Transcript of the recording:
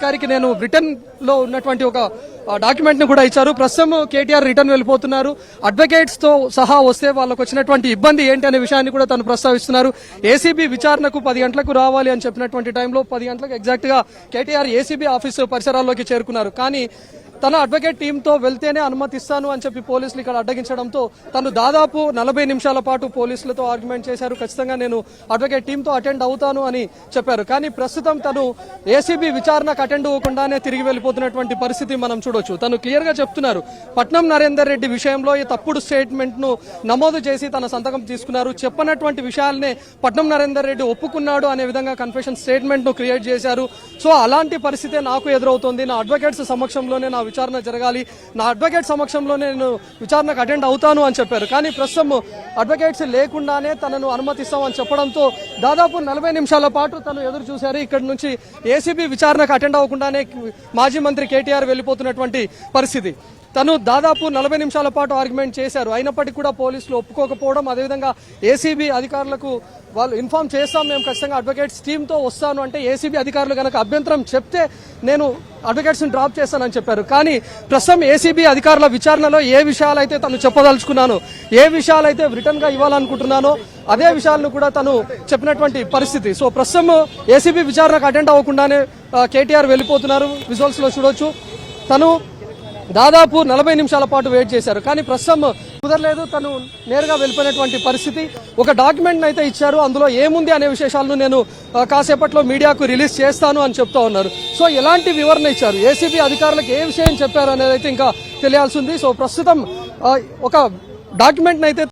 అధికారికి నేను రిటర్న్లో ఉన్నటువంటి ఒక డాక్యుమెంట్ని కూడా ఇచ్చారు. ప్రస్తుతం కేటీఆర్ రిటర్న్ వెళ్ళిపోతున్నారు. అడ్వకేట్స్తో సహా వస్తే వాళ్ళకు వచ్చినటువంటి ఇబ్బంది ఏంటి అనే విషయాన్ని కూడా తను ప్రస్తావిస్తున్నారు. ఏసీబీ విచారణకు పది గంటలకు రావాలి అని చెప్పినటువంటి టైంలో పది గంటలకు ఎగ్జాక్ట్గా కేటీఆర్ ఏసీబీ ఆఫీసు పరిసరాల్లోకి చేరుకున్నారు. కానీ తన అడ్వకేట్ టీంతో వెళ్తేనే అనుమతిస్తాను అని చెప్పి పోలీసులు ఇక్కడ అడ్డగించడంతో తను దాదాపు నలభై నిమిషాల పాటు పోలీసులతో ఆర్గ్యుమెంట్ చేశారు. ఖచ్చితంగా నేను అడ్వకేట్ టీంతో అటెండ్ అవుతాను అని చెప్పారు. కానీ ప్రస్తుతం తను ఏసీబీ విచారణకు అటెండ్ అవ్వకుండానే తిరిగి వెళ్ళిపోతున్నటువంటి పరిస్థితి మనం చూడొచ్చు. తను క్లియర్గా చెప్తున్నారు. పట్నం నరేందర్ రెడ్డి విషయంలో ఈ తప్పుడు స్టేట్మెంట్ను నమోదు చేసి తన సంతకం తీసుకున్నారు. చెప్పనటువంటి విషయాలనే పట్నం నరేందర్ రెడ్డి ఒప్పుకున్నాడు అనే విధంగా కన్ఫెషన్ స్టేట్మెంట్ను క్రియేట్ చేశారు. సో అలాంటి పరిస్థితే నాకు ఎదురవుతోంది. నా అడ్వకేట్స్ సమక్షంలోనే నా విచారణ జరగాలి. నా అడ్వకేట్ సమక్షంలో నేను విచారణకు అటెండ్ అవుతాను అని చెప్పారు. కానీ ప్రస్తుతం అడ్వకేట్స్ లేకుండానే తనను అనుమతిస్తామని చెప్పడంతో దాదాపు నలభై నిమిషాల పాటు తను ఎదురు చూశారు. ఇక్కడ నుంచి ఏసీబీ విచారణకు అటెండ్ అవ్వకుండానే మాజీ మంత్రి కేటీఆర్ వెళ్ళిపోతున్నటువంటి పరిస్థితి. తను దాదాపు నలభై నిమిషాల పాటు ఆర్గ్యుమెంట్ చేశారు. అయినప్పటికీ కూడా పోలీసులు ఒప్పుకోకపోవడం అదేవిధంగా ఏసీబీ అధికారులకు వాళ్ళు ఇన్ఫార్మ్ చేస్తాం మేము ఖచ్చితంగా అడ్వకేట్స్ టీంతో వస్తాను అంటే ఏసీబీ అధికారులు కనుక అభ్యంతరం చెప్తే నేను అడ్వకేట్స్ని డ్రాప్ చేస్తానని చెప్పారు. కానీ ప్రస్తుతం ఏసీబీ అధికారుల విచారణలో ఏ విషయాలైతే తను చెప్పదలుచుకున్నాను ఏ విషయాలైతే రిటర్న్గా ఇవ్వాలనుకుంటున్నానో అదే విషయాలను కూడా తను చెప్పినటువంటి పరిస్థితి. సో ప్రస్తుతం ఏసీబీ విచారణకు అటెండ్ అవ్వకుండానే కేటీఆర్ వెళ్ళిపోతున్నారు. విజువల్స్లో చూడవచ్చు చూడొచ్చు. తను దాదాపు నలభై నిమిషాల పాటు వెయిట్ చేశారు. కానీ ప్రస్తుతం కుదరలేదు. తను నేరుగా వెళ్ళిపోయినటువంటి పరిస్థితి. ఒక డాక్యుమెంట్ అయితే ఇచ్చారు. అందులో ఏముంది అనే విశేషాలను నేను కాసేపట్లో మీడియాకు రిలీజ్ చేస్తాను అని చెప్తా ఉన్నారు. సో ఎలాంటి వివరణ ఇచ్చారు? ఏసీబీ అధికారులకు ఏ విషయం చెప్పారు అనేది అయితే ఇంకా తెలియాల్సి ఉంది. సో ప్రస్తుతం ఒక డాక్యుమెంట్ అయితే